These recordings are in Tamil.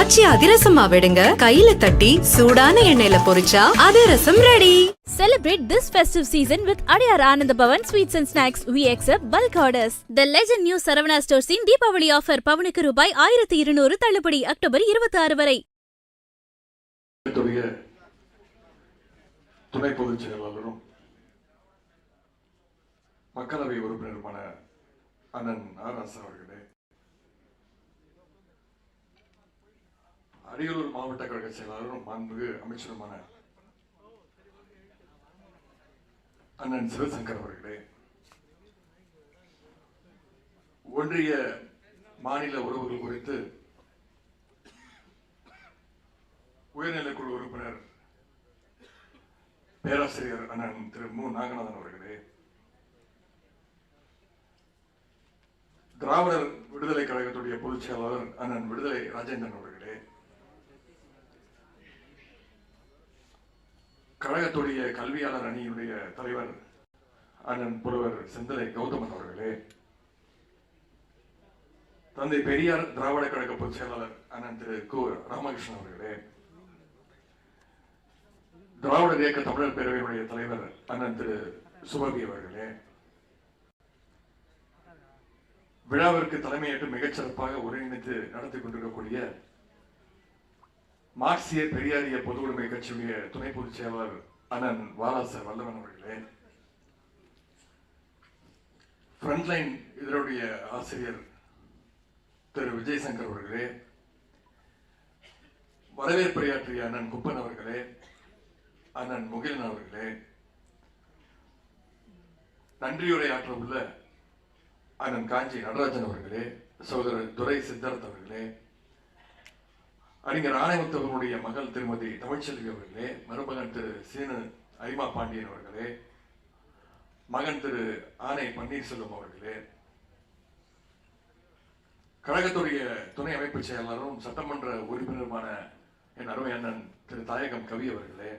ஆச்சி அதிரசமா விடுங்க கையில தட்டி சூடான எண்ணெயில பொரிச்சா athirasam ready Celebrate this festive season with Adyar Anand Bhavan Sweets and Snacks. We accept bulk orders. The legend new Saravana Stores in Deepavali offer பவுனுக்கு ரூபாய் ஆயிரத்தி இருநூறு தள்ளுபடி அக்டோபர் இருபத்தி ஆறு வரை துணை பொதுச் செயலாளரும் மக்களவை உறுப்பினருமான அண்ணன் ஆராஸ் அவர்களே அரியலூர் மாவட்ட கழக செயலாளரும் மாண்புமிகு அமைச்சருமான அண்ணன் சிவசங்கர் அவர்களே ஒன்றிய மாநில உறவுகள் குறித்து உயர்நிலைக்குழு உறுப்பினர் பேராசிரியர் அண்ணன் திரு மு. நாகநாதன் அவர்களே திராவிடர் விடுதலை கழகத்துடைய பொதுச் செயலாளர் அண்ணன் விடுதலை ராஜேந்திரன் அவர்கள் கழகத்துடைய கல்வியாளர் அணியுடைய தலைவர் அண்ணன் புலவர் செந்தலை கௌதமன் அவர்களே. தந்தை பெரியார் திராவிட கழக பொதுச் செயலாளர் அண்ணன் திரு கு ராமகிருஷ்ணன் அவர்களே. திராவிட இயக்க தமிழர் பேரவையினுடைய தலைவர் அண்ணன் திரு சுபவி அவர்களே. விழாவிற்கு தலைமையேற்று மிகச்சிறப்பாக ஒருங்கிணைத்து நடத்தி கொண்டிருக்கக்கூடிய மார்க்சிய பெரியாரிய பொது உடைமை கட்சியுடைய துணை பொதுச் செயலாளர் அண்ணன் வாலாசர் வல்லவன் அவர்களே ஃப்ரண்ட்லைன் இதனுடைய ஆசிரியர் திரு விஜயசங்கர் அவர்களே வரவேற்புரையாற்றிய அண்ணன் குப்பன் அவர்களே அண்ணன் முகிலன் அவர்களே நன்றியுரையாற்ற உள்ள அண்ணன் காஞ்சி நடராஜன் அவர்களே சகோதரர் துரை சித்தார்த் அவர்களே அறிஞர் ஆணைமுத்து மகள் திருமதி தமிழ்ச்செல்வி அவர்களே மருமகன் திரு சீனு அரிமா பாண்டியன் அவர்களே மகன் திரு ஆனை பன்னீர்செல்வம் அவர்களே கழகத்துடைய துணை அமைப்பு செயலாளரும் சட்டமன்ற உறுப்பினருமான என் அருமை அண்ணன் திரு தாயகம் கவி அவர்களே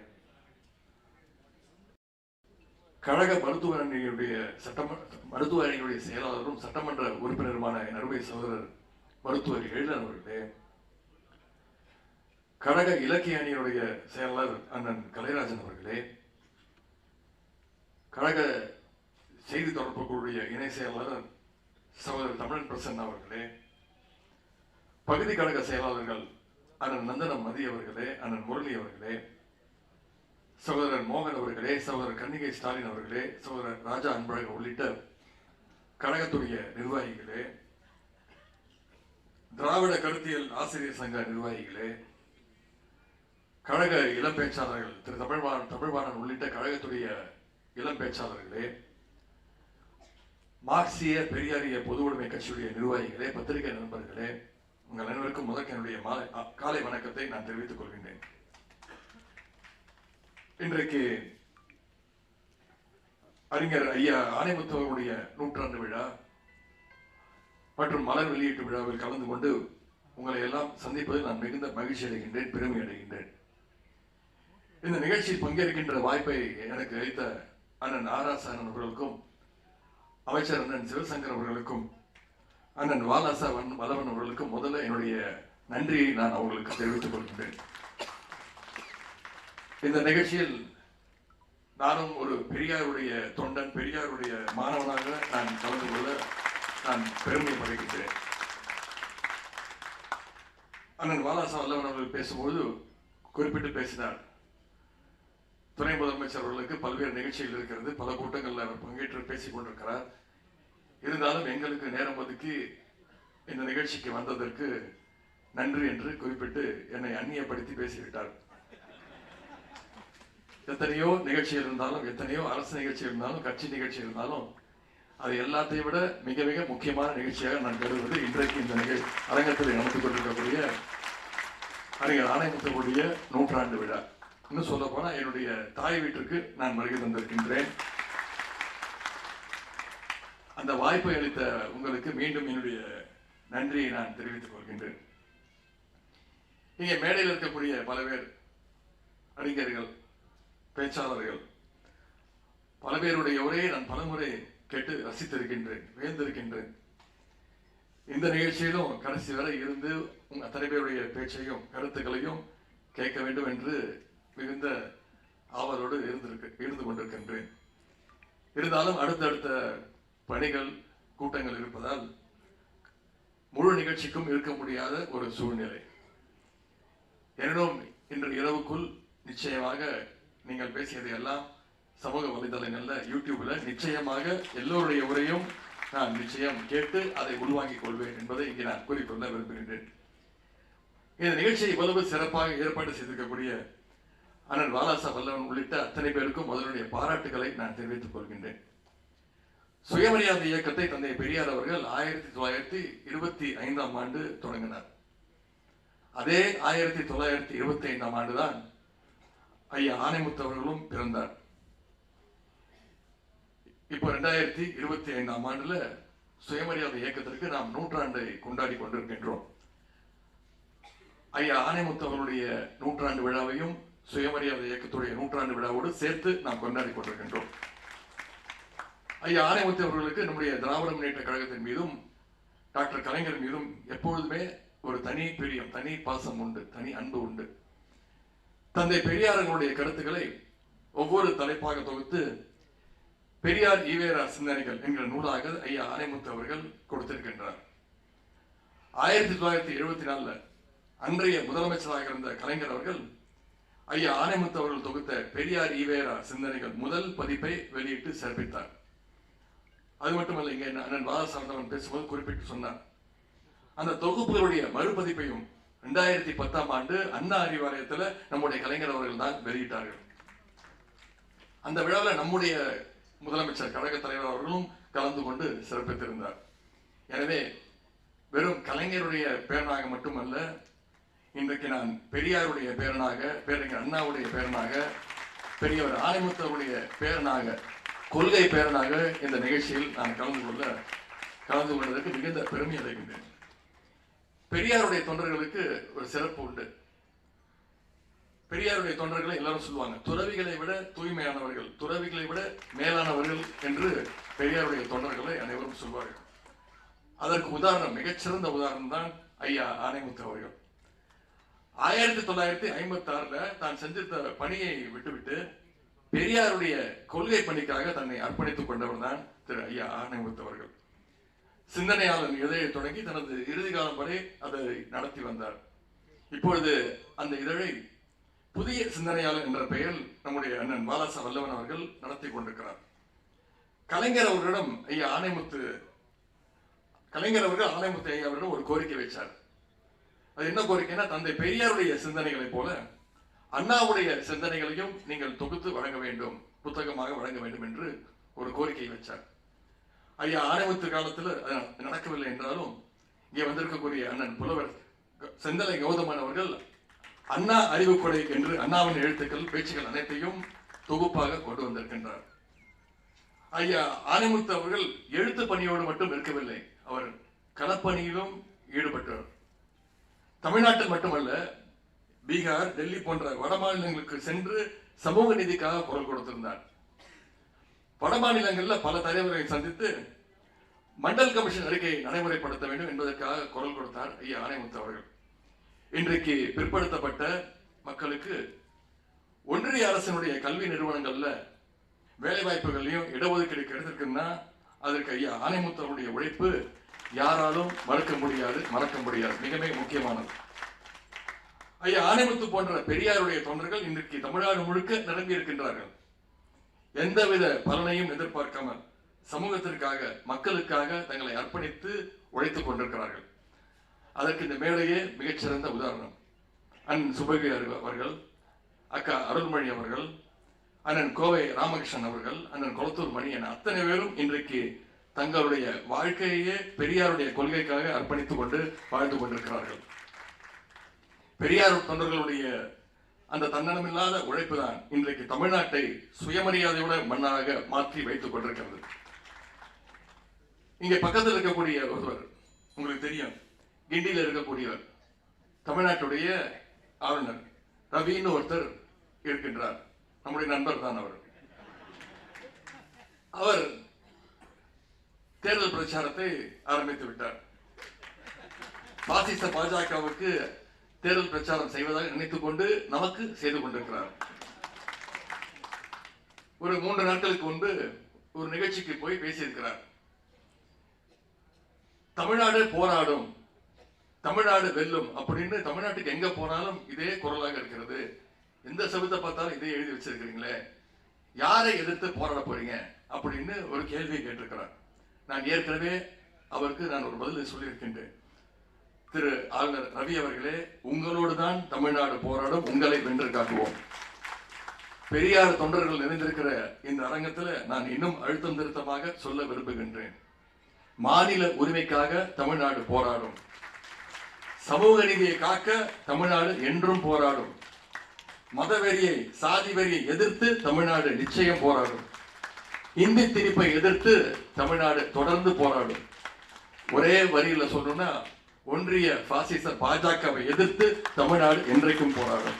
கழக மருத்துவ அணியுடைய சட்டமன்ற மருத்துவ அணியுடைய செயலாளரும் சட்டமன்ற உறுப்பினருமான என் அருமை சகோதரர் மருத்துவர் எழிலன் அவர்களே கழக இலக்கிய அணியினுடைய செயலாளர் அண்ணன் கலைராஜன் அவர்களே கழக செய்தி தொடர்பு குழுடைய இணை செயலாளர் சகோதரர் தமிழன் பிரசன்னா அவர்களே பகுதி கழக செயலாளர்கள் அண்ணன் நந்தனம் மதி அவர்களே அண்ணன் முரளி அவர்களே சகோதரர் மோகன் அவர்களே சகோதரர் கன்னிகை ஸ்டாலின் அவர்களே சகோதரர் ராஜா அன்பழகன் உள்ளிட்ட கழகத்துடைய நிர்வாகிகளே திராவிட கருத்தியல் ஆசிரியர் சங்க நிர்வாகிகளே கழக இளம் பேச்சாளர்கள் திரு தமிழ்வாணன் தமிழ்வாணன் உள்ளிட்ட கழகத்துடைய இளம் பேச்சாளர்களே மார்க்சிய பெரியாரிய பொது உடைமை கட்சியுடைய நிர்வாகிகளே பத்திரிகை நண்பர்களே உங்கள் அனைவருக்கும் முதற்கு என்னுடைய மாலை அ, காலை வணக்கத்தை நான் தெரிவித்துக் கொள்கின்றேன். இன்றைக்கு அறிஞர் ஐயா ஆணைமுத்து நூற்றாண்டு விழா மற்றும் மலர் வெளியீட்டு விழாவில் கலந்து கொண்டு உங்களை எல்லாம் சந்திப்பதில் நான் மிகுந்த மகிழ்ச்சி அடைகின்றேன் பெருமை அடைகின்றேன். இந்த நிகழ்ச்சியில் பங்கேற்கின்ற வாய்ப்பை எனக்கு அளித்த அண்ணன் ஆராசாரன் அவர்களுக்கும் அமைச்சர் அண்ணன் சிவசங்கர் அவர்களுக்கும் அண்ணன் வாலாசா வன் வல்லவன் அவர்களுக்கும் முதல்ல என்னுடைய நன்றியை நான் அவங்களுக்கு தெரிவித்துக் கொள்கின்றேன். இந்த நிகழ்ச்சியில் நானும் ஒரு பெரியாருடைய தொண்டன் பெரியாருடைய மாணவனாக நான் கலந்து கொள்ள நான் பெருமைப்படுகின்றேன். அண்ணன் வாலாசா வல்லவன் அவர்கள் பேசும்போது குறிப்பிட்டு பேசினார். துணை முதலமைச்சர் அவர்களுக்கு பல்வேறு நிகழ்ச்சிகள் இருக்கிறது. பல கூட்டங்களில் அவர் பங்கேற்று பேசிக் கொண்டிருக்கிறார் இருந்தாலும் எங்களுக்கு நேரம் ஒதுக்கி இந்த நிகழ்ச்சிக்கு வந்ததற்கு நன்றி என்று குறிப்பிட்டு என்னை அந்நியப்படுத்தி பேசிவிட்டார். எத்தனையோ நிகழ்ச்சி இருந்தாலும் எத்தனையோ அரசு நிகழ்ச்சி இருந்தாலும் கட்சி நிகழ்ச்சி இருந்தாலும் அது எல்லாத்தையும் விட மிக மிக முக்கியமான நிகழ்ச்சியாக நான் கருதுவது இன்றைக்கு இந்த நிகழ் அரங்கத்தில் நடந்து கொண்டிருக்கக்கூடிய அறிஞர் ஆணையத்தினுடைய நூற்றாண்டு விழா. இன்னும் சொல்ல போனால் என்னுடைய தாய் வீட்டிற்கு நான் வருகை தந்திருக்கின்றேன். அந்த வாய்ப்பை அளித்த உங்களுக்கு மீண்டும் என்னுடைய நன்றியை நான் தெரிவித்துக் கொள்கின்றேன். இங்கே மேடையில் இருக்கக்கூடிய பல பேர் அறிஞர்கள் பேச்சாளர்கள் பல பேருடைய உரையை நான் பலமுறை கேட்டு ரசித்திருக்கின்றேன் வியந்திருக்கின்றேன். இந்த நிகழ்ச்சியிலும் கடைசி வரை இருந்து உங்கள் அத்தனை பேருடைய பேச்சையும் கருத்துக்களையும் கேட்க வேண்டும் என்று மிகுந்த ஆவலோடு இருந்திருக்கு இருந்து கொண்டிருக்கின்றேன். இருந்தாலும் அடுத்தடுத்த பணிகள் கூட்டங்கள் இருப்பதால் முழு நிகழ்ச்சிக்கும் இருக்க முடியாத ஒரு சூழ்நிலை. எனினும் இன்று இரவுக்குள் நிச்சயமாக நீங்கள் பேசியது எல்லாம் சமூக வலைதளங்களில் யூடியூப்ல நிச்சயமாக எல்லோருடைய உரையும் நான் நிச்சயம் கேட்டு அதை உள்வாங்கிக் கொள்வேன் என்பதை இங்கே நான் கூறிக்கொள்ள விரும்புகின்றேன். இந்த நிகழ்ச்சியை இவ்வளவு சிறப்பாக ஏற்பாடு செய்திருக்கக்கூடிய அண்ணன் வாலாசா வல்லவன் உள்ளிட்ட அத்தனை பேருக்கும் முதலுடைய பாராட்டுகளை நான் தெரிவித்துக் கொள்கின்றேன். சுயமரியாதை இயக்கத்தை தந்தை பெரியார் அவர்கள் ஆயிரத்தி தொள்ளாயிரத்தி இருபத்தி ஐந்தாம் ஆண்டு தொடங்கினார். அதே ஆயிரத்தி தொள்ளாயிரத்தி இருபத்தி ஐந்தாம் ஆண்டுதான் ஐயா ஆனைமுத்து அவர்களும் பிறந்தார். இப்போ ரெண்டாயிரத்தி இருபத்தி ஐந்தாம் ஆண்டுல சுயமரியாதை இயக்கத்திற்கு நாம் நூற்றாண்டை கொண்டாடி கொண்டிருக்கின்றோம். ஐயா ஆனைமுத்து அவர்களுடைய நூற்றாண்டு விழாவையும் சுயமரியாதை இயக்கத்துடைய நூற்றாண்டு விழாவோடு சேர்த்து நாம் கொண்டாடி கொண்டிருக்கின்றோம். ஐயா ஆனைமுத்து அவர்களுக்கு நம்முடைய திராவிட முன்னேற்ற கழகத்தின் மீதும் டாக்டர் கலைஞர் மீதும் எப்பொழுதுமே ஒரு தனி பிரியம் தனி பாசம் உண்டு தனி அன்பு உண்டு. தந்தை பெரியாரங்களுடைய கருத்துக்களை ஒவ்வொரு தலைப்பாக தொகுத்து பெரியார் ஈவேரா சிந்தனைகள் என்கிற நூலாக ஐயா ஆனைமுத்து அவர்கள் கொடுத்திருக்கின்றார். ஆயிரத்தி தொள்ளாயிரத்தி எழுபத்தி நாலுல அன்றைய முதலமைச்சராக இருந்த கலைஞர் அவர்கள் ஐயா ஆனைமுத்து அவர்கள் தொகுத்த பெரியார் ஈவேரா சிந்தனைகள் முதல் பதிப்பை வெளியிட்டு சிறப்பித்தார். அது மட்டுமல்ல இங்கே அண்ணன் பாலசாரதவன் பேசும்போது குறிப்பிட்டு சொன்னார். அந்த தொகுப்புகளுடைய மறுபதிப்பையும் ரெண்டாயிரத்தி பத்தாம் ஆண்டு அண்ணா அறிவாலயத்தில் நம்முடைய கலைஞர் அவர்கள் தான் வெளியிட்டார்கள். அந்த விழாவில் நம்முடைய முதலமைச்சர் கழக தலைவர் அவர்களும் கலந்து கொண்டு சிறப்பித்திருந்தார். எனவே வெறும் கலைஞருடைய பேரனாக மட்டுமல்ல இன்றைக்கு நான் பெரியாருடைய பேரனாக பேரறிஞர் அண்ணாவுடைய பேரனாக பெரியவர் ஆனைமுத்தருடைய பேரனாக கொள்கை பேரனாக இந்த நிகழ்ச்சியில் நான் கலந்து கொள்ள கலந்து கொள்வதற்கு மிகுந்த பெருமை அடைகின்றேன். பெரியாருடைய தொண்டர்களுக்கு ஒரு சிறப்பு உண்டு. பெரியாருடைய தொண்டர்களை எல்லாரும் சொல்லுவாங்க துறவிகளை விட தூய்மையானவர்கள் துறவிகளை விட மேலானவர்கள் என்று பெரியாருடைய தொண்டர்களை அனைவரும் சொல்வார்கள். அதற்கு உதாரணம் மிகச்சிறந்த உதாரணம் தான் ஐயா ஆனைமுத்து அவர்கள் ஆயிரத்தி தொள்ளாயிரத்தி ஐம்பத்தி ஆறுல தான் செஞ்சிருந்த பணியை விட்டுவிட்டு பெரியாருடைய கொள்கை பணிக்காக தன்னை அர்ப்பணித்துக் கொண்டவர் தான் திரு ஐயா ஆனைமுத்து அவர்கள். சிந்தனையாளர் இதழை தொடங்கி தனது இறுதி காலம் வரை அதை நடத்தி வந்தார். இப்பொழுது அந்த இதழை புதிய சிந்தனையாளர் என்ற பெயரில் நம்முடைய அண்ணன் பாலாசா வல்லவன் அவர்கள் நடத்தி கொண்டிருக்கிறார். கலைஞர் அவர்களிடம் ஐயா ஆனைமுத்து கலைஞர் அவர்கள் ஆனைமுத்து ஐயா அவரிடம் ஒரு கோரிக்கை வைச்சார். அது என்ன கோரிக்கைன்னா தந்தை பெரியாருடைய சிந்தனைகளைப் போல அண்ணாவுடைய சிந்தனைகளையும் நீங்கள் தொகுத்து வழங்க வேண்டும் புத்தகமாக வழங்க வேண்டும் என்று ஒரு கோரிக்கை வச்சார். ஐயா ஆரம்பத்து காலத்தில் நடக்கவில்லை என்றாலும் இங்கே வந்திருக்கக்கூடிய அண்ணன் புலவர் செந்தலை கௌதமன் அவர்கள் அண்ணா அறிவுக்கொடை என்று அண்ணாவின் எழுத்துக்கள் பேச்சுகள் அனைத்தையும் தொகுப்பாக கொண்டு வந்திருக்கின்றார். ஐயா ஆனைமுத்து அவர்கள் எழுத்து பணியோடு மட்டும் இருக்கவில்லை. அவர் களப்பணியிலும் ஈடுபட்டார். தமிழ்நாட்டில் மட்டுமல்ல பீகார் டெல்லி போன்ற வட மாநிலங்களுக்கு சென்று சமூக நீதிக்காக குரல் கொடுத்திருந்தார். வட மாநிலங்களில் பல தலைவர்களை சந்தித்து மண்டல் கமிஷன் அறிக்கையை நடைமுறைப்படுத்த வேண்டும் என்பதற்காக குரல் கொடுத்தார் ஐயா ஆணைமுத்து அவர்கள். இன்றைக்கு பிற்படுத்தப்பட்ட மக்களுக்கு ஒன்றிய அரசினுடைய கல்வி நிறுவனங்கள்ல வேலை வாய்ப்புகளையும் இடஒதுக்கீடு கிடைத்திருக்குன்னா அதற்கு ஐயா ஆணைமுத்து அவருடைய உழைப்பு யாராலும் மறுக்க முடியாது மறக்க முடியாது. மிக மிக முக்கியமானது. ஐயா ஆனைமுத்து போன்ற பெரியாருடைய தொண்டர்கள் இன்றைக்கு தமிழ்நாடு முழுக்க நிரம்பி இருக்கின்றார்கள். எந்தவித பலனையும் எதிர்பார்க்காமல் சமூகத்திற்காக மக்களுக்காக தங்களை அர்ப்பணித்து உழைத்துக் கொண்டிருக்கிறார்கள். அதற்கு இந்த மேடையே மிகச்சிறந்த உதாரணம். அண்ணன் சுபகி அவர்கள் அக்கா அருள்மொழி அவர்கள் அண்ணன் கோவை ராமகிருஷ்ணன் அவர்கள் அண்ணன் கொளத்தூர் மணி என அத்தனை பேரும் இன்றைக்கு தங்களுடைய வாழ்க்கையே பெரியாருடைய கொள்கைக்காக அர்ப்பணித்துக் கொண்டு வாழ்ந்து கொண்டிருக்கிறார்கள். பெரியார் தொண்டர்களுடைய அந்த தன்னலமில்லாத உழைப்பு தான் இன்றைக்கு தமிழ்நாட்டை சுயமரியாதையோட மண்ணாக மாற்றி வைத்துக் கொண்டிருக்கிறது. இங்கே பக்கத்தில் இருக்கக்கூடிய ஒருவர் உங்களுக்கு தெரியும் கிண்டியில் இருக்கக்கூடியவர் தமிழ்நாட்டுடைய ஆளுநர் ரவின்னு ஒருத்தர் இருக்கின்றார். நம்முடைய நண்பர் தான் அவர். அவர் தேர்தல் பிரச்சாரத்தை ஆரம்பித்து விட்டார். பாசிச பாஜகவுக்கு தேர்தல் பிரச்சாரம் செய்வதாக நினைத்துக் கொண்டு நமக்கு செய்து கொண்டிருக்கிறார். ஒரு மூன்று நாட்களுக்கு முன்பு ஒரு நிகழ்ச்சிக்கு போய் பேசியிருக்கிறார். தமிழ்நாடு போராடும் தமிழ்நாடு வெல்லும் அப்படின்னு தமிழ்நாட்டுக்கு எங்க போனாலும் இதே குரலாக இருக்கிறது. எந்த செவத்தை பார்த்தாலும் இதே எழுதி வச்சிருக்கிறீங்களே. யாரை எதிர்த்து போராட போறீங்க அப்படின்னு ஒரு கேள்வியை கேட்டிருக்கிறார். நான் ஏற்கனவே அவருக்கு நான் ஒரு பதில் சொல்லியிருக்கின்றேன். திரு ஆளுநர் ரவி அவர்களே உங்களோடு தான் தமிழ்நாடு போராடும் உங்களை வென்று காட்டுவோம் பெரியார் தொண்டர்கள் நிறைந்திருக்கிற இந்த அரங்கத்தில் நான் இன்னும் அழுத்தம் திருத்தமாக சொல்ல விரும்புகின்றேன். மாநில உரிமைக்காக தமிழ்நாடு போராடும். சமூக நீதியை காக்க தமிழ்நாடு என்றும் போராடும். மதவெறியை சாதி வெறியை எதிர்த்து தமிழ்நாடு நிச்சயம் போராடும். இந்தி திணிப்பை எதிர்த்து தமிழ்நாடு தொடர்ந்து போராடும். ஒரே வரியில சொல்லணும்னா ஒன்றிய பாசிச பாஜகவை எதிர்த்து தமிழ்நாடு என்றைக்கும் போராடும்.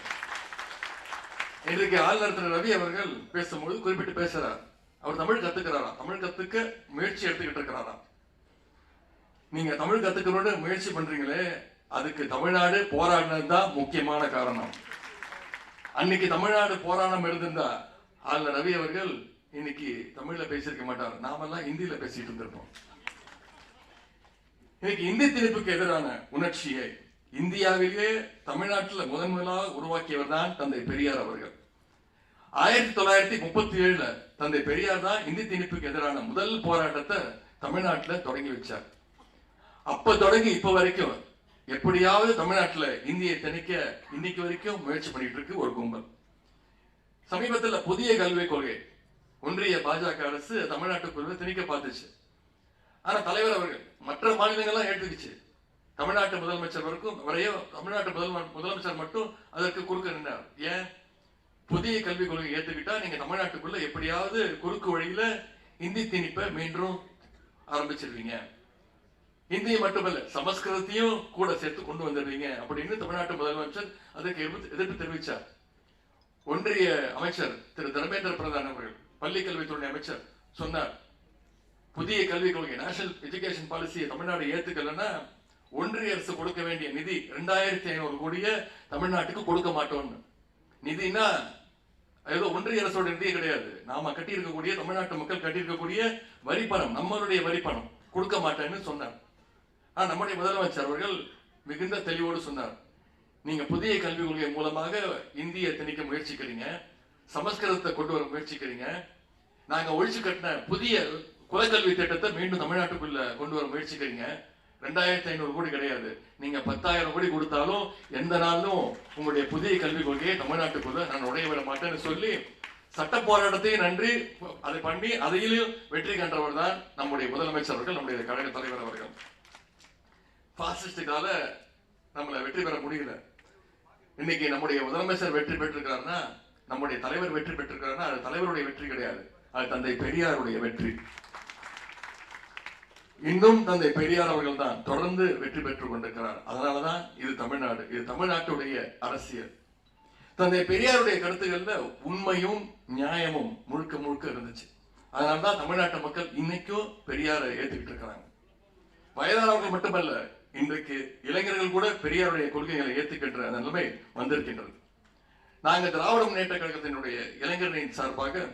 இன்றைக்கு ஆளுநர் திரு ரவி அவர்கள் பேசும்பொழுது குறிப்பிட்டு பேசுறார். அவர் தமிழ் கத்துக்கிறாராம். தமிழ் கத்துக்க முயற்சி எடுத்துக்கிட்டு இருக்கிறாராம். நீங்க தமிழ் கத்துக்கிறோட முயற்சி பண்றீங்களே அதுக்கு தமிழ்நாடு போராடினது தான் முக்கியமான காரணம். அன்னைக்கு தமிழ்நாடு போராட்டம் இருந்திருந்தா ஆளுநர் ரவி அவர்கள் இன்னைக்கு தமிழ்ல பேசியிருக்க மாட்டார் நாமெல்லாம் ஹிந்தியில பேசிட்டு இருந்திருப்போம். இன்னைக்கு இந்தி திணிப்புக்கு எதிரான உணர்ச்சியை இந்தியாவிலேயே தமிழ்நாட்டில் முதன் முதலாக உருவாக்கியவர் தான் தந்தை பெரியார் அவர்கள். ஆயிரத்தி தொள்ளாயிரத்தி முப்பத்தி ஏழுல தந்தை பெரியார் தான் இந்தி திணிப்புக்கு எதிரான முதல் போராட்டத்தை தமிழ்நாட்டில் தொடங்கி வச்சார். அப்ப தொடங்கி இப்ப வரைக்கும் எப்படியாவது தமிழ்நாட்டுல இந்தியை திணிக்க இன்னைக்கு வரைக்கும் முயற்சி பண்ணிட்டு இருக்கு ஒரு கும்பல். சமீபத்துல புதிய கல்விக் கொள்கை ஒன்றிய பாஜக அரசு தமிழ்நாட்டுக்குள்ள திணிக்க பார்த்துச்சு. ஆனா தலைவர் அவர்கள் மற்ற மாநிலங்கள்லாம் ஏற்றுக்குச்சு. தமிழ்நாட்டு முதலமைச்சர் வரைக்கும் வரையோ தமிழ்நாட்டு முதல் முதலமைச்சர் மட்டும் அதற்கு குறுக்க நின்றார் ஏன்? புதிய கல்விக் கொள்கை ஏற்றுக்கிட்டா நீங்க தமிழ்நாட்டுக்குள்ள எப்படியாவது குறுக்கு வழியில இந்தி திணிப்பை மீண்டும் ஆரம்பிச்சிருவீங்க. இந்தியை மட்டுமல்ல சமஸ்கிருதத்தையும் கூட சேர்த்து கொண்டு வந்துடுவீங்க அப்படின்னு தமிழ்நாட்டு முதலமைச்சர் அதற்கு எதிர்ப்பு எதிர்ப்பு தெரிவித்தார் ஒன்றிய அமைச்சர் திரு தர்மேந்திர பிரதான் அவர்கள் பள்ளி கல்வித்துறை அமைச்சர் சொன்னார். புதிய கல்விக் கொள்கை நேஷனல் எஜுகேஷன் பாலிசியை தமிழ்நாடு ஏத்துக்கலன்னா ஒன்றிய அரசு கொடுக்க வேண்டிய நிதி ரெண்டாயிரத்தி ஐநூறு கோடியை தமிழ்நாட்டுக்கு கொடுக்க மாட்டோம்னு. நிதினா ஏதோ ஒன்றிய அரசோட நிதி கிடையாது. நாம கட்டி இருக்கக்கூடிய தமிழ்நாட்டு மக்கள் கட்டி இருக்கக்கூடிய வரி பணம் நம்மளுடைய வரி பணம் கொடுக்க மாட்டேன்னு சொன்னார். ஆனா நம்முடைய முதலமைச்சர் அவர்கள் மிகுந்த தெளிவோடு சொன்னார். நீங்க புதிய கல்விக் கொள்கை மூலமாக இந்திய திணிக்க முயற்சிக்கிறீங்க. சமஸ்கிருதத்தை கொண்டு வர முயற்சிக்கிறீங்க. நாங்க ஒழிச்சு கட்டின புதிய குலக்கல்வி திட்டத்தை மீண்டும் தமிழ்நாட்டுக்குள்ள கொண்டு வர முயற்சிக்கிறீங்க. ரெண்டாயிரத்தி ஐநூறு கோடி கிடையாது. நீங்க பத்தாயிரம் கோடி கொடுத்தாலும் எந்த நாளும் உங்களுடைய புதிய கல்விக் கொள்கையை தமிழ்நாட்டுக்குள்ள நான் உடைய விட மாட்டேன்னு சொல்லி சட்ட போராட்டத்தையும் நன்றி. அதை பண்ணி அதையிலும் வெற்றி கண்டவர் தான் நம்முடைய முதலமைச்சர் அவர்கள் நம்முடைய கழக தலைவர் அவர்கள். பாசிஸ்டுக்கால நம்மளை வெற்றி பெற முடியல. இன்னைக்கு நம்முடைய முதலமைச்சர் வெற்றி பெற்றிருக்காருன்னா நம்முடைய தலைவர் வெற்றி பெற்றிருக்காருன்னா அது தலைவருடைய வெற்றி கிடையாது. அது தந்தை பெரியாருடைய வெற்றி. இன்னும் தந்தை பெரியார் அவர்கள் தான் தொடர்ந்து வெற்றி பெற்றுக் கொண்டிருக்கிறார். அதனாலதான் இது தமிழ்நாடு. இது தமிழ்நாட்டுடைய அரசியல். தந்தை பெரியாருடைய கருத்துக்கள்ல உண்மையும் நியாயமும் முழுக்க முழுக்க இருந்துச்சு. அதனாலதான் தமிழ்நாட்டு மக்கள் இன்னைக்கும் பெரியாரை ஏத்துக்கிட்டு இருக்கிறாங்க. வயதானவர்கள் மட்டுமல்ல இன்றைக்கு இளைஞர்கள் கூட பெரியாருடைய கொள்கைகளை ஏத்துக்கின்ற அந்த நிலைமை வந்திருக்கின்றது. நாங்கள் திராவிட முன்னேற்ற கழகத்தினுடைய இளைஞர்களின் சார்பாக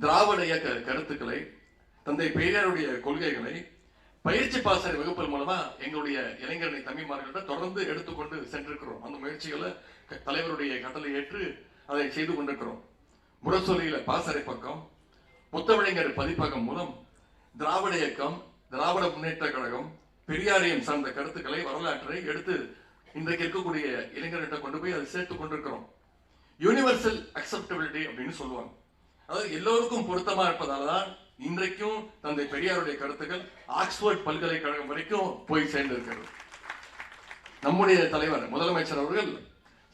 திராவிட இயக்க கருத்துக்களை தந்தை பெரியாருடைய கொள்கைகளை பயிற்சி பாசறை வகுப்பில் மூலமா எங்களுடைய இளைஞரணி தம்பிமார்களிடம் தொடர்ந்து எடுத்துக்கொண்டு சென்றிருக்கிறோம். அந்த முயற்சிகளை க- தலைவருடைய கட்டளை ஏற்று அதை செய்து கொண்டிருக்கிறோம். முரசொலியில பாசறை பக்கம் முத்தமிழங்கர் பதிப்பகம் மூலம் திராவிட இயக்கம் திராவிட முன்னேற்ற கழகம் பெரியாரையும் சார்ந்த கருத்துக்களை வரலாற்றை எடுத்து இன்றைக்கு இருக்கக்கூடிய இளைஞர்கிட்ட கொண்டு போய் அதை சேர்த்து கொண்டிருக்கிறோம். யூனிவர்சல் அக்செப்டபிலிட்டி அப்படின்னு சொல்லுவாங்க. அதாவது எல்லோருக்கும் பொருத்தமா இருப்பதால தான் இன்றைக்கும் தந்தை பெரியாருடைய கருத்துக்கள் ஆக்ஸ்போர்ட் பல்கலைக்கழகம் வரைக்கும் போய் சேர்ந்திருக்கிறது. நம்முடைய தலைவர் முதலமைச்சர் அவர்கள்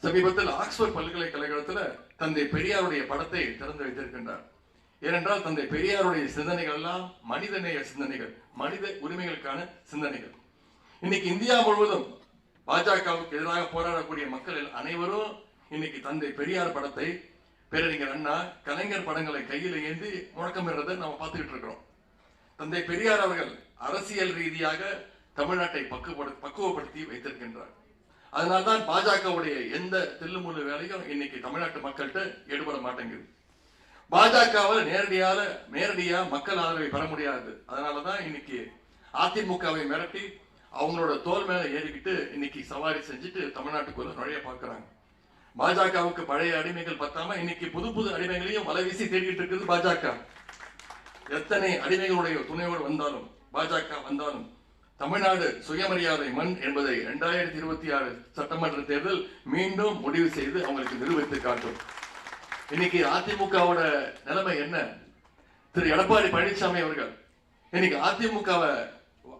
சமீபத்தில் ஆக்ஸ்போர்ட் பல்கலைக்கழகத்தில் தந்தை பெரியாருடைய படத்தை திறந்து வைத்திருக்கின்றார். ஏனென்றால் தந்தை பெரியாருடைய சிந்தனைகள் எல்லாம் மனிதநேய சிந்தனைகள் மனித உரிமைகளுக்கான சிந்தனைகள். இன்னைக்கு இந்தியா முழுவதும் பாஜகவுக்கு எதிராக போராடக்கூடிய மக்கள் அனைவரும் இன்னைக்கு தந்தை பெரியார் படத்தை பேரறிஞர் அண்ணா கலைஞர் படங்களை கையில் ஏந்தி முழக்கமிடுறதை நம்ம பார்த்துக்கிட்டு இருக்கிறோம். தந்தை பெரியார் அவர்கள் அரசியல் ரீதியாக தமிழ்நாட்டை பக்குவப்படு பக்குவப்படுத்தி வைத்திருக்கின்றார். அதனால்தான் பாஜகவுடைய எந்த தில்லுமுள்ளு வேலையும் இன்னைக்கு தமிழ்நாட்டு மக்கள்கிட்ட ஈடுபட மாட்டேங்குது. பாஜகவால் நேரடியாக நேரடியா மக்கள் ஆதரவை பெற முடியாது. அதனாலதான் இன்னைக்கு அதிமுகவை மிரட்டி அவங்களோட தோல் மேல ஏறிக்கிட்டு இன்னைக்கு சவாரி செஞ்சுட்டு தமிழ்நாட்டுக்குள்ள நுழைய பார்க்குறாங்க. பாஜகவுக்கு பழைய அடிமைகள் பத்தாம இன்னைக்கு புது புது அடிமைகளையும் வலை வீசி தேடிட்டு இருக்குது பாஜக. எத்தனை அடிமைகளுடைய துணையோடு வந்தாலும் பாஜக வந்தாலும் தமிழ்நாடு சுயமரியாதை மண் என்பதை இரண்டாயிரத்தி இருபத்தி ஆறு சட்டமன்ற தேர்தல் மீண்டும் முடிவு செய்து அவங்களுக்கு நிரூபித்து காட்டும். இன்னைக்கு அதிமுகவோட நிலைமை என்ன? திரு எடப்பாடி பழனிசாமி அவர்கள் இன்னைக்கு அதிமுகவை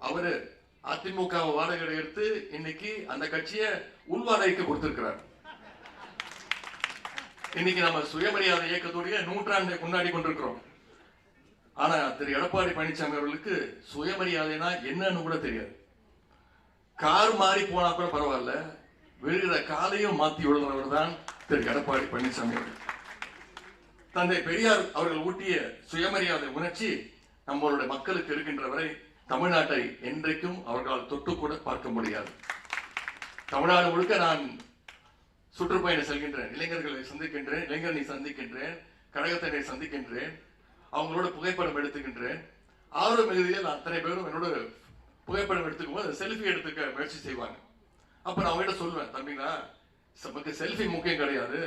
அவரு அதிமுகவை வாடகை எடுத்து இன்னைக்கு அந்த கட்சியை உள்வாடகைக்கு கொடுத்திருக்கிறார். இன்னைக்கு நம்ம சுயமரியாதை இயக்கத்துடைய நூற்றாண்டை கொண்டாடி கொண்டிருக்கிறோம். ஆனா திரு. எடப்பாடி பழனிசாமி அவர்களுக்கு சுயமரியாதைனா என்னன்னு கூட தெரியாது. கார் மாறி போனா கூட பரவாயில்ல. விழுகிற காலையும் மாத்தி விழுறவர் தான் திரு. எடப்பாடி பழனிசாமி அவர்கள். தந்தை பெரியார் அவர்கள் ஊட்டிய சுயமரியாதை உணர்ச்சி நம்மளுடைய மக்களுக்கு இருக்கின்ற வரை தமிழ்நாட்டை என்றைக்கும் அவர்களால் தொட்டு கூட பார்க்க முடியாது. தமிழ்நாடு முழுக்க நான் சுற்றுப்பயணம் செல்கின்றேன் இளைஞர்களை சந்திக்கின்றேன் இளைஞர்களை சந்திக்கின்றேன் கழகத்தினரை சந்திக்கின்றேன் அவங்களோட புகைப்படம் எடுத்துக்கின்றேன். ஆர்வ மிகுதியில் அத்தனை பேரும் என்னோட புகைப்படம் எடுத்துக்கும் போது செல்ஃபி எடுத்துக்க முயற்சி செய்வாங்க. அப்போ நான் அவங்ககிட்ட சொல்லுவேன் தம்பிங்களா நமக்கு செல்ஃபி முக்கியம் கிடையாது.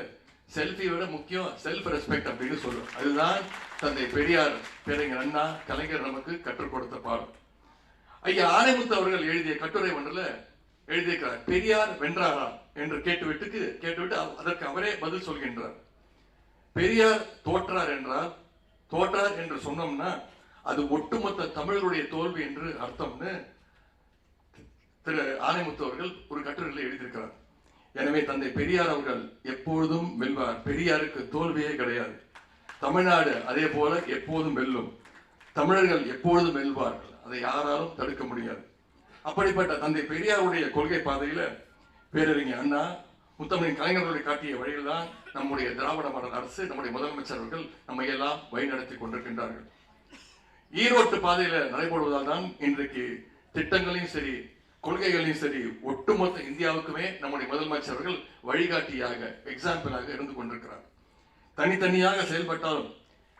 செல்ஃபி விட முக்கியம் செல்ஃப் ரெஸ்பெக்ட் அப்படின்னு சொல்லுவேன் அதுதான் தந்தை பெரியார் பேரறிஞர் அண்ணா கலைஞர் நமக்கு கற்றுக் கொடுத்த பாடம். ஐயா ஆனைமுத்து அவர்கள் எழுதிய கட்டுரை ஒன்றில் எழுதியிருக்கிறார் பெரியார் வென்றாராம் என்று கேட்டுவிட்டுக்கு கேட்டுவிட்டு அவ- அதற்கு அவரே பதில் சொல்கின்றார். பெரியார் தோற்றார் என்றால் தோற்றார் என்று சொன்னோம்னா அது ஒட்டுமொத்த தமிழருடைய தோல்வி என்று அர்த்தம்னு திரு ஆனைமுத்து அவர்கள் ஒரு கட்டுரையில் எழுதியிருக்கிறார். எனவே தந்தை பெரியார் அவர்கள் எப்பொழுதும் வெல்வார். பெரியாருக்கு தோல்வியே கிடையாது. தமிழ்நாடு அதே போல எப்போதும் வெல்லும். தமிழர்கள் எப்பொழுதும் வெல்வார்கள். அதை யாராலும் தடுக்க முடியாது. அப்படிப்பட்ட தந்தை பெரியாருடைய கொள்கை பாதையில பேரறிஞர் அண்ணா முத்தமிழின் கலைஞர்களுடைய காட்டிய வழியில்தான் நம்முடைய திராவிட மாடல் அரசு நம்முடைய முதலமைச்சர்கள் நம்மை எல்லாம் வழிநடத்தி கொண்டிருக்கின்றார்கள். ஈரோட்டு பாதையில் நடைபெறுவதால் தான் இன்றைக்கு திட்டங்களையும் சரி கொள்கைகளையும் சரி ஒட்டுமொத்த இந்தியாவுக்குமே நம்முடைய முதலமைச்சர்கள் வழிகாட்டியாக எக்ஸாம்பிளாக இருந்து கொண்டிருக்கிறார். தனித்தனியாக செயல்பட்டாலும்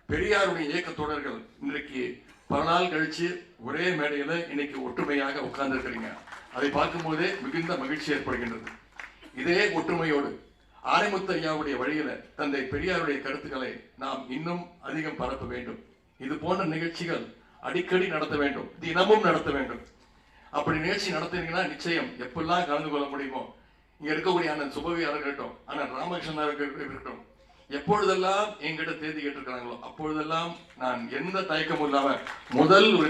பெரியாருடைய இயக்க தொடர்கள் இன்றைக்கு பல நாள் கழிச்சு ஒரே மேடையில் இன்னைக்கு ஒற்றுமையாக உட்கார்ந்துருக்கிறீங்க. அதை பார்க்கும்போதே மிகுந்த மகிழ்ச்சி ஏற்படுகின்றது. இதே ஒற்றுமையோடு ஆரிமுத்தையாவுடைய ஐயாவுடைய வழியில தந்தை பெரியாருடைய கருத்துக்களை நாம் இன்னும் அதிகம் பரப்ப வேண்டும். இது போன்ற நிகழ்ச்சிகள் அடிக்கடி நடத்த வேண்டும். தினமும் நடத்த வேண்டும். அப்படி நிகழ்ச்சி நடத்தினீங்கன்னா நிச்சயம் எப்பெல்லாம் கலந்து கொள்ள முடியுமோ இங்க இருக்கக்கூடிய அண்ணன் சுபவியார் இருக்கட்டும் அண்ணன் ராமகிருஷ்ணன் இருக்கட்டும் எப்பொழுதெல்லாம் என்கிட்ட தேதி கேட்டிருக்கிறாங்களோ அப்பொழுதெல்லாம் நான் எந்த தயக்கமும் இல்லாம முதல் ஒரு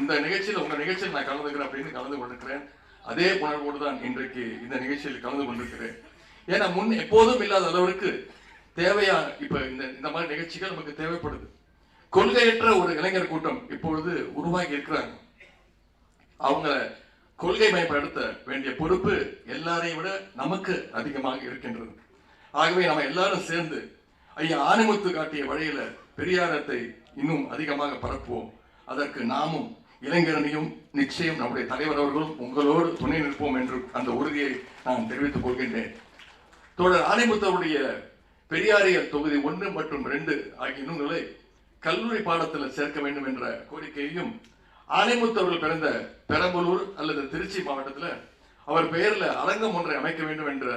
இந்த நிகழ்ச்சியில் உங்க நிகழ்ச்சியில் நான் கலந்துக்கிறேன் அப்படின்னு கலந்து கொண்டிருக்கிறேன். அதே உணர்வோடு தான் இன்றைக்கு இந்த நிகழ்ச்சியில் கலந்து கொண்டிருக்கிறேன். ஏன்னா முன் எப்போதும் இல்லாத அளவிற்கு தேவையா இப்ப இந்த இந்த மாதிரி நிகழ்ச்சிகள் நமக்கு தேவைப்படுது. கொள்கையற்ற ஒரு இளைஞர் கூட்டம் இப்பொழுது உருவாகி இருக்கிறாங்க. அவங்க கொள்கை மயப்படுத்த வேண்டிய பொறுப்பு எல்லாரையும் விட நமக்கு அதிகமாக இருக்கின்றது. ஆகவே நம்ம எல்லாரும் சேர்ந்து ஐயா ஆணிமுத்து காட்டிய வழியில பெரியாரத்தை இன்னும் அதிகமாக பரப்புவோம். அதற்கு நாமும் இளைஞரணியும் நிச்சயம் நம்முடைய தலைவர் அவர்களும் உங்களோடு துணை நிற்போம் என்று அந்த உறுதியை நான் தெரிவித்துக் கொள்கின்றேன். தோழர் ஆணைமுத்து பெரியாரியல் தொகுதி ஒன்று மற்றும் ரெண்டு ஆகிய நூல்களை கல்லூரி பாடத்தில் சேர்க்க வேண்டும் என்ற கோரிக்கையையும் ஆனைமுத்து அவர்கள் பிறந்த பெரம்பலூர் அல்லது திருச்சி மாவட்டத்தில் அவர் பெயரில் அரங்கம் ஒன்றை அமைக்க வேண்டும் என்ற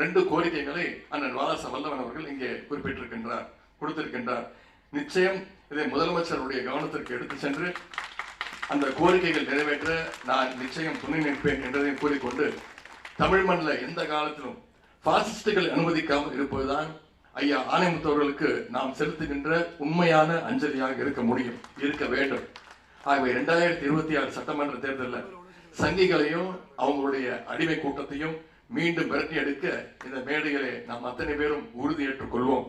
ரெண்டு கோரிக்கைகளை அண்ணன் வாலாச வல்லவன் அவர்கள் இங்கே குறிப்பிட்டிருக்கின்றார் கொடுத்திருக்கின்றார். நிச்சயம் இதை முதலமைச்சருடைய கவனத்திற்கு எடுத்து சென்று அந்த கோரிக்கைகள் நிறைவேற்ற நான் நிச்சயம் துணை நிற்பேன் என்றதையும் கூறிக்கொண்டு தமிழ் மண்ணில் எந்த காலத்திலும் பாசிஸ்டுகள் அனுமதிக்காமல் இருப்பதுதான் ஐயா ஆணைமுத்தவர்களுக்கு நாம் செலுத்துகின்ற உண்மையான அஞ்சலியாக இருக்க முடியும் இருக்க வேண்டும். ஆகவே இரண்டாயிரத்தி இருபத்தி ஆறு சட்டமன்ற தேர்தலில் சங்கிகளையும் அவங்களுடைய அடிமை கூட்டத்தையும் மீண்டும் விரட்டி எடுக்க இந்த மேடைகளை நாம் அத்தனை பேரும் உறுதியேற்றுக் கொள்வோம்.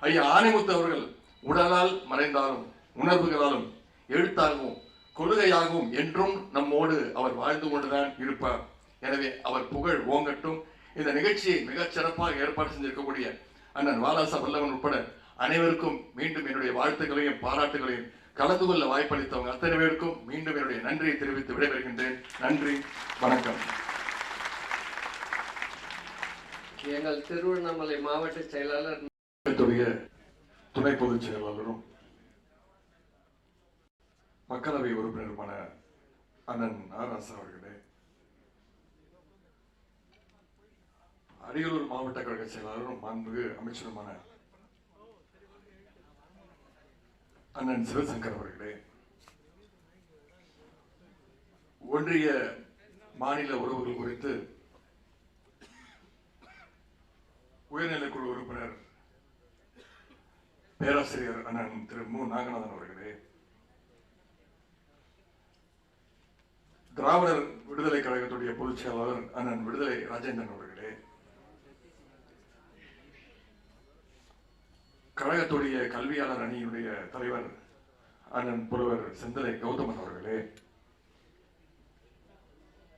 ஐயா ஆணைமுத்து அவர்கள் உடலால் மறைந்தாலும் உணர்வுகளாலும் எழுத்தாகவும் கொள்கையாகவும் என்றும் நம்மோடு அவர் வாழ்ந்து கொண்டுதான் இருப்பார். எனவே அவர் புகழ் ஓங்கட்டும். இந்த நிகழ்ச்சியை மிகச் சிறப்பாக ஏற்பாடு செஞ்சிருக்கக்கூடிய அண்ணன் வாலாசா வல்லவன் உட்பட அனைவருக்கும் மீண்டும் என்னுடைய வாழ்த்துக்களையும் பாராட்டுகளையும் கலந்து கொள்ள வாய்ப்பளித்தவங்க அத்தனை பேருக்கும் மீண்டும் என்னுடைய நன்றியை தெரிவித்து விடைபெறுகின்றேன். நன்றி வணக்கம். எங்கள் திருவண்ணாமலை மாவட்ட செயலாளர் துணை பொதுச் செயலாளரும் மக்களவை உறுப்பினருமான அண்ணன் ஆராசா அவர்களே அரியலூர் மாவட்ட கழக செயலாளரும் மாண்புமிகு அமைச்சருமான அண்ணன் சிவசங்கர் அவர்களே ஒன்றிய மாநில உறவுகள் குறித்து உயர்நிலைக்குழு உறுப்பினர் பேராசிரியர் அண்ணன் திரு மு. நாகநாதன் அவர்களே திராவிடர் விடுதலை கழகத்துடைய பொதுச் செயலாளர் அண்ணன் விடுதலை ராஜேந்திரன் அவர்களே கழகத்துடைய கல்வியாளர் அணியினுடைய தலைவர் அண்ணன் புலவர் செந்தலை கௌதமன் அவர்களே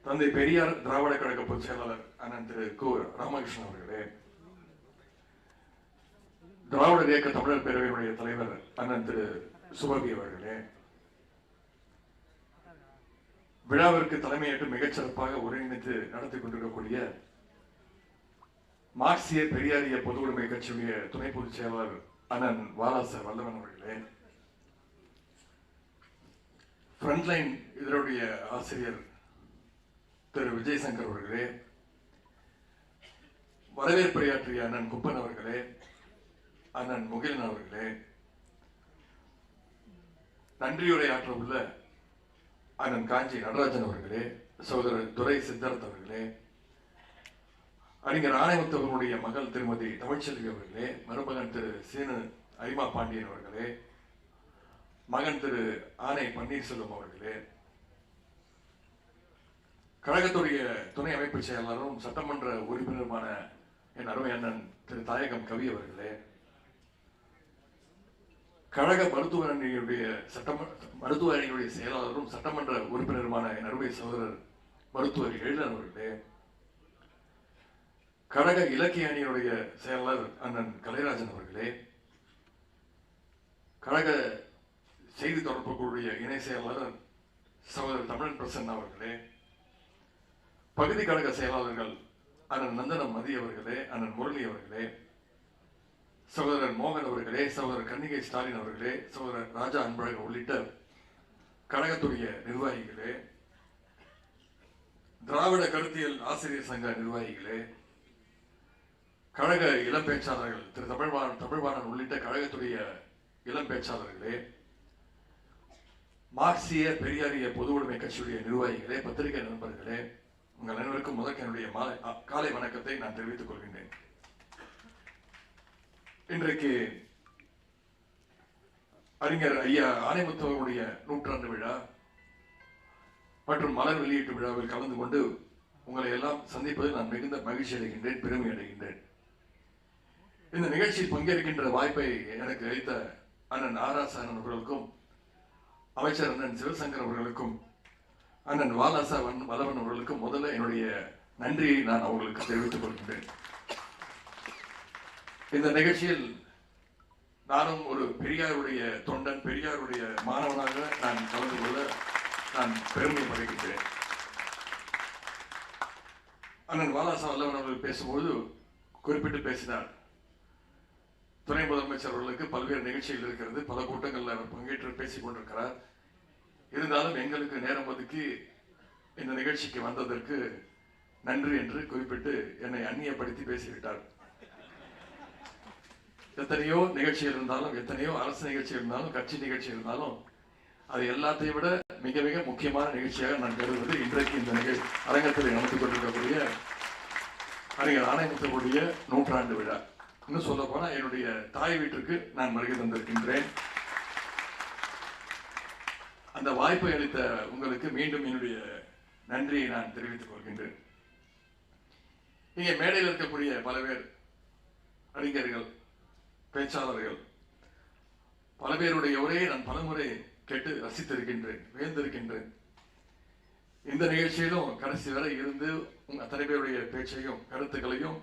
தந்தை பெரியார் திராவிட கழக பொதுச் செயலாளர் அண்ணன் திரு கு. ராமகிருஷ்ணன் அவர்களே திராவிடர் இயக்க தமிழர் பேரவையினுடைய தலைவர் அண்ணன் திரு சுபவி அவர்களே விழாவிற்கு தலைமையேற்று மிகச்சிறப்பாக ஒருங்கிணைத்து நடத்தி கொண்டிருக்கக்கூடிய மார்க்சிய பெரியாரிய பொது உடைமை கட்சியுடைய துணை பொதுச் செயலாளர் அண்ணன் வாலாச வல்லவன் அவர்களே ஃப்ரண்ட்லைன் இதனுடைய ஆசிரியர் திரு விஜயசங்கர் அவர்களே வரவேற்புரையாற்றிய அண்ணன் குப்பன் அவர்களே அண்ணன் முகிலன் அவர்களே நன்றியுரையாற்ற உள்ள அண்ணன் காஞ்சி நடராஜன் அவர்களே சகோதரர் துரை சித்தார்த் அவர்களே அறிஞர் ஆணைமுத்து மகள் திருமதி தமிழ்ச்செல்வி அவர்களே மருமகன் திரு சீனு அரிமா பாண்டியன் அவர்களே மகன் திரு ஆனை பன்னீர்செல்வம் அவர்களே கழகத்துடைய துணை அமைப்பு செயலாளரும் சட்டமன்ற உறுப்பினருமான என் அருமை அண்ணன் திரு தாயகம் கவி அவர்களே கழக மருத்துவ அணியுடைய சட்டமன்ற மருத்துவ அணியுடைய செயலாளரும் சட்டமன்ற உறுப்பினருமான என் அருமை சகோதரர் மருத்துவர் எழிலன் அவர்களே கழக இலக்கிய அணியுடைய செயலாளர் அண்ணன் கலைராஜன் அவர்களே கழக செய்தி தொடர்புகளுடைய இணை செயலாளர் சகோதரர் தமிழன் பிரசன்னா அவர்களே பகுதி கழக செயலாளர்கள் அண்ணன் நந்தனம் மதி அவர்களே அண்ணன் முரளி அவர்களே சகோதரர் மோகன் அவர்களே சகோதரர் கன்னிகை ஸ்டாலின் அவர்களே சகோதரர் ராஜா அன்பழகன் உள்ளிட்ட கழகத்துடைய நிர்வாகிகளே திராவிட கருத்தியல் ஆசிரியர் சங்க நிர்வாகிகளே கழக இளம் பேச்சாளர்கள் திரு தமிழ்வாணன் தமிழ்வாணன் உள்ளிட்ட கழகத்துடைய இளம் பேச்சாளர்களே மார்க்சிய பெரியாரிய பொது உடைமை கட்சியுடைய நிர்வாகிகளே பத்திரிகை நண்பர்களே உங்கள் அனைவருக்கும் முதற்க என்னுடைய மாலை காலை வணக்கத்தை நான் தெரிவித்துக் கொள்கின்றேன். இன்றைக்கு அறிஞர் ஐயா ஆணைமுத்து அவர்களுடைய நூற்றாண்டு விழா மற்றும் மலர் வெளியீட்டு விழாவில் கலந்து கொண்டு உங்களை எல்லாம் சந்திப்பதில் நான் மிகுந்த மகிழ்ச்சி அடைகின்றேன் பெருமை அடைகின்றேன். இந்த நிகழ்ச்சியில் பங்கேற்கின்ற வாய்ப்பை எனக்கு அளித்த அண்ணன் ஆராசா அண்ணன் அவர்களுக்கும் அமைச்சர் அண்ணன் சிவசங்கர் அவர்களுக்கும் அண்ணன் வாலாசா வன் வல்லவன் அவர்களுக்கும் முதல்ல என்னுடைய நன்றியை நான் அவர்களுக்கு தெரிவித்துக் கொள்கின்றேன். இந்த நிகழ்ச்சியில் நானும் ஒரு பெரியாருடைய தொண்டன் பெரியாருடைய மாணவனாக நான் கலந்து கொள்ள நான் பெருமைப்படுகின்றேன். அண்ணன் வாலாசா வல்லவன் அவர்கள் பேசும்போது குறிப்பிட்டு பேசினார். துணை முதலமைச்சர் அவர்களுக்கு பல்வேறு நிகழ்ச்சிகள் இருக்கிறது. பல கூட்டங்களில் அவர் பங்கேற்று பேசிக் கொண்டிருக்கிறார். இருந்தாலும் எங்களுக்கு நேரம் ஒதுக்கி இந்த நிகழ்ச்சிக்கு வந்ததற்கு நன்றி என்று குறிப்பிட்டு என்னை அந்நியப்படுத்தி பேசிவிட்டார். எத்தனையோ நிகழ்ச்சி இருந்தாலும் எத்தனையோ அரசு நிகழ்ச்சி இருந்தாலும் கட்சி நிகழ்ச்சி இருந்தாலும் அது எல்லாத்தையும் விட மிக மிக முக்கியமான நிகழ்ச்சியாக நான் கருதுவது இன்றைக்கு இந்த நிகழ்ச்சி அரங்கத்தில் நடந்து கொண்டிருக்கக்கூடிய அறிஞர் ஆணையத்தினுடைய நூற்றாண்டு விழா. இன்னும் சொல்ல போனால் என்னுடைய தாய் வீட்டிற்கு நான் வருகை தந்திருக்கின்றேன். அந்த வாய்ப்பை அளித்த உங்களுக்கு மீண்டும் என்னுடைய நன்றியை நான் தெரிவித்துக் கொள்கின்றேன். இங்கே மேடையில் இருக்கக்கூடிய பல பேர் அறிஞர்கள் பேச்சாளர்கள். பல பேருடைய உரையை நான் பலமுறை கேட்டு ரசித்திருக்கின்றேன் வியந்திருக்கின்றேன். இந்த நிகழ்ச்சியிலும் கடைசி வரை இருந்து உங்கள் அத்தனை பேருடைய பேச்சையும் கருத்துக்களையும்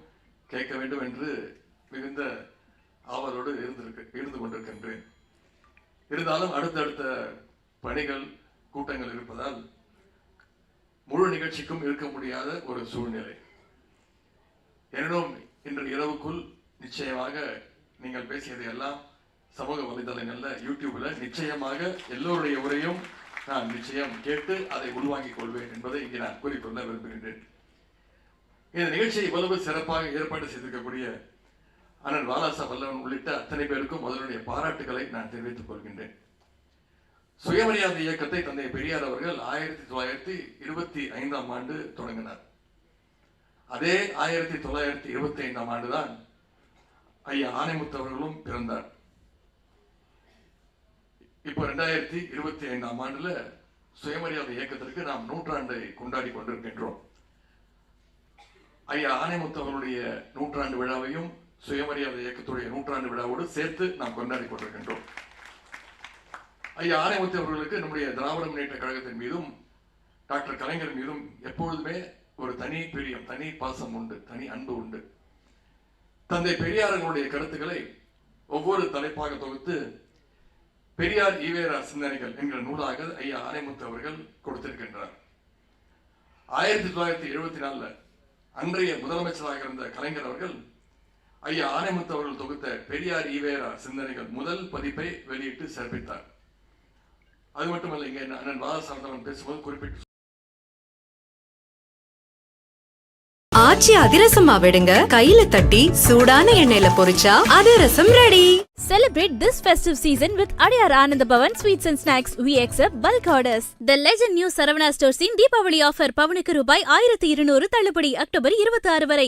கேட்க வேண்டும் என்று மிகுந்த ஆவலோடு இருந்திருக்கு இருந்து கொண்டிருக்கின்றேன். இருந்தாலும் அடுத்தடுத்த பணிகள் கூட்டங்கள் இருப்பதால் முழு நிகழ்ச்சிக்கும் இருக்க முடியாத ஒரு சூழ்நிலை. எனினும் இன்று இரவுக்குள் நிச்சயமாக நீங்கள் பேசியது எல்லாம் சமூக வலைதளங்களில் யூடியூப்ல நிச்சயமாக எல்லோருடைய உரையும் நான் நிச்சயம் கேட்டு அதை உள்வாங்கிக் கொள்வேன் என்பதை இங்கே நான் கூறிக்கொள்ள விரும்புகின்றேன். இந்த நிகழ்ச்சியை இவ்வளவு சிறப்பாக ஏற்பாடு செய்திருக்கக்கூடிய அண்ணன் வாலாசா வல்லவன் உள்ளிட்ட அத்தனை பேருக்கும் அதனுடைய பாராட்டுகளை நான் தெரிவித்துக் கொள்கின்றேன். சுயமரியாதை இயக்கத்தை தந்தை பெரியார் அவர்கள் ஆயிரத்தி தொள்ளாயிரத்தி இருபத்தி ஐந்தாம் ஆண்டு தொடங்கினார். அதே ஆயிரத்தி தொள்ளாயிரத்தி இருபத்தி ஐந்தாம் ஆண்டுதான் ஐயா ஆனைமுத்து அவர்களும் பிறந்தார். இப்போ ரெண்டாயிரத்தி இருபத்தி ஐந்தாம் ஆண்டுல சுயமரியாதை இயக்கத்திற்கு நாம் நூற்றாண்டை கொண்டாடி கொண்டிருக்கின்றோம். ஐயா ஆனைமுத்து அவர்களுடைய நூற்றாண்டு விழாவையும் சுயமரியாதை இயக்கத்துடைய நூற்றாண்டு விழாவோடு சேர்த்து நாம் கொண்டாடி கொண்டிருக்கின்றோம். ஐயா ஆனைமுத்து அவர்களுக்கு நம்முடைய திராவிட முன்னேற்ற கழகத்தின் மீதும் டாக்டர் கலைஞர் மீதும் எப்பொழுதுமே ஒரு தனி பிரியம் தனி பாசம் உண்டு தனி அன்பு உண்டு. தந்தை பெரியாரங்களுடைய கருத்துக்களை ஒவ்வொரு தலைப்பாக தொகுத்து பெரியார் ஈவேரா சிந்தனைகள் என்கிற நூலாக ஐயா ஆரைமுத்து அவர்கள் கொடுத்திருக்கின்றார். ஆயிரத்தி தொள்ளாயிரத்தி எழுபத்தி நாலுல அன்றைய முதலமைச்சராக இருந்த கலைஞர் அவர்கள் ஐயா ஆனைமுத்து அவர்கள் தொகுத்த பெரியார் ஈவேரா சிந்தனைகள் முதல் பதிப்பை வெளியிட்டு சிறப்பித்தார். அது மட்டுமல்ல இங்கே அண்ணன் வாதசாரதவன் பேசும்போது குறிப்பிட்டு ஆச்சி அதிரசமா விடுங்க கையில தட்டி சூடான எண்ணெயில பொரிச்சா athirasam ready Celebrate this festive season with Adiyar Anand Bhavan Sweets and Snacks. We accept bulk orders. The Legend New Saravana Stores in Deepavali offer பவுனுக்கு ரூபாய் ஆயிரத்தி இருநூறு தள்ளுபடி அக்டோபர் இருபத்தி ஆறு வரை